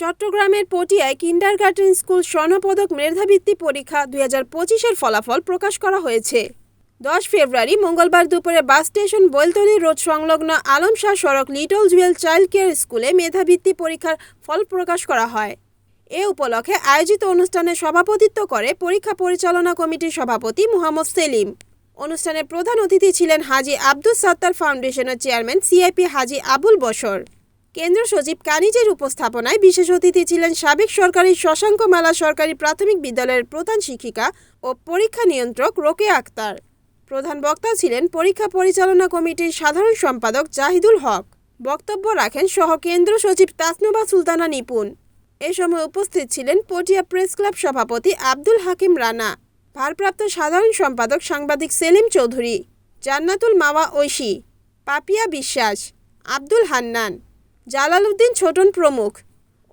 চট্টগ্রামের পটিয়ায় কিন্ডার garden school স্বর্ণপদক মেধাবৃত্তি পরীক্ষা দুই হাজার পঁচিশের ফলাফল প্রকাশ করা হয়েছে। দশ ফেব্রুয়ারি মঙ্গলবার দুপুরে বাস স্টেশন বৈলতলী রোড সংলগ্ন আলম শাহ সড়ক লিটল জুয়েল চাইল্ড কেয়ার স্কুলে মেধাবৃত্তি পরীক্ষার ফল প্রকাশ করা হয়। এ উপলক্ষে আয়োজিত অনুষ্ঠানে সভাপতিত্ব করে পরীক্ষা পরিচালনা কমিটির সভাপতি মোহাম্মদ সেলিম। অনুষ্ঠানে প্রধান অতিথি ছিলেন হাজি আব্দুস সাত্তার ফাউন্ডেশনের চেয়ারম্যান সিআইপি হাজি আবুল বশর। কেন্দ্র সচিব কানিজের উপস্থাপনায় বিশেষ অতিথি ছিলেন সাবেক সরকারি শশাঙ্ক মালা সরকারি প্রাথমিক বিদ্যালয়ের প্রধান শিক্ষিকা ও পরীক্ষা নিয়ন্ত্রক রোকে আক্তার। প্রধান বক্তা ছিলেন পরীক্ষা পরিচালনা কমিটির সাধারণ সম্পাদক জাহিদুল হক। বক্তব্য রাখেন সহ কেন্দ্র সচিব তাসনুবা সুলতানা নিপুণ। এ সময় উপস্থিত ছিলেন পটিয়া প্রেস ক্লাব সভাপতি আব্দুল হাকিম রানা, ভারপ্রাপ্ত সাধারণ সম্পাদক সাংবাদিক সেলিম চৌধুরী, জান্নাতুল মাওয়া ঐশী, পাপিয়া বিশ্বাস, আব্দুল হান্নান জালালউদ্দিন ছোটন প্রমুখ।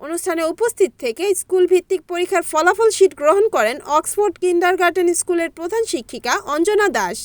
অনুষ্ঠানে উপস্থিত থেকে স্কুল ভিত্তিক পরীক্ষার ফলাফল শীট গ্রহণ করেন অক্সফোর্ড কিন্ডারগার্টেন স্কুলের প্রধান শিক্ষিকা অঞ্জনা দাস।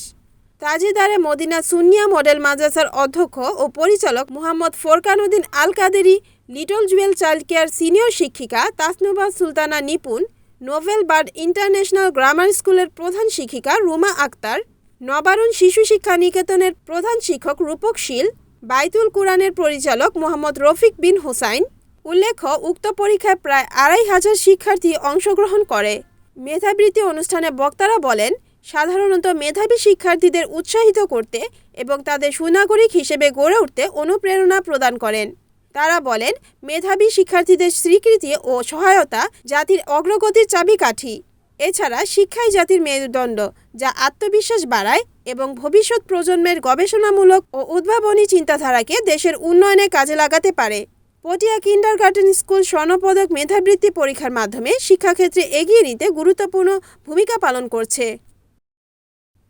তাজিদারে মদিনা সুনিয়া মডেল মাদ্রাসার অধ্যক্ষ ও পরিচালক Mohammad Forkanuddin Al Qaderi little jewel child care senior শিক্ষিকা Tasnuba Sultana Nipun, novel bird international grammar স্কুলের প্রধান শিক্ষিকা রুমা আক্তার, নবারুণ শিশু শিক্ষা নিকেতনের প্রধান শিক্ষক রূপক শীল বাইতুল কুরআনের পরিচালক মোহাম্মদ রফিক বিন হোসাইন উল্লেখ্য, উক্ত পরীক্ষায় প্রায় আড়াই হাজার শিক্ষার্থী অংশগ্রহণ করে। মেধাবৃত্তি অনুষ্ঠানে বক্তারা বলেন, সাধারণত মেধাবী শিক্ষার্থীদের উৎসাহিত করতে এবং তাদের সুনাগরিক হিসেবে গড়ে উঠতে অনুপ্রেরণা প্রদান করেন। তারা বলেন, মেধাবী শিক্ষার্থীদের স্বীকৃতি ও সহায়তা জাতির অগ্রগতির চাবিকাঠি। এছাড়া শিক্ষাই জাতির মেরুদণ্ড, যা আত্মবিশ্বাস বাড়ায় এবং ভবিষ্যৎ প্রজন্মের গবেষণামূলক ও উদ্ভাবনী চিন্তাধারাকে দেশের উন্নয়নে কাজে লাগাতে পারে। পটিয়া কিন্ডার গার্ডেন স্কুল স্বর্ণপদক মেধাবৃত্তি পরীক্ষার মাধ্যমে শিক্ষাক্ষেত্রে এগিয়ে নিতে গুরুত্বপূর্ণ ভূমিকা পালন করছে।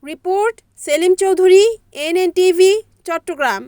Report Selim Chowdhury, NNTV, Chattogram.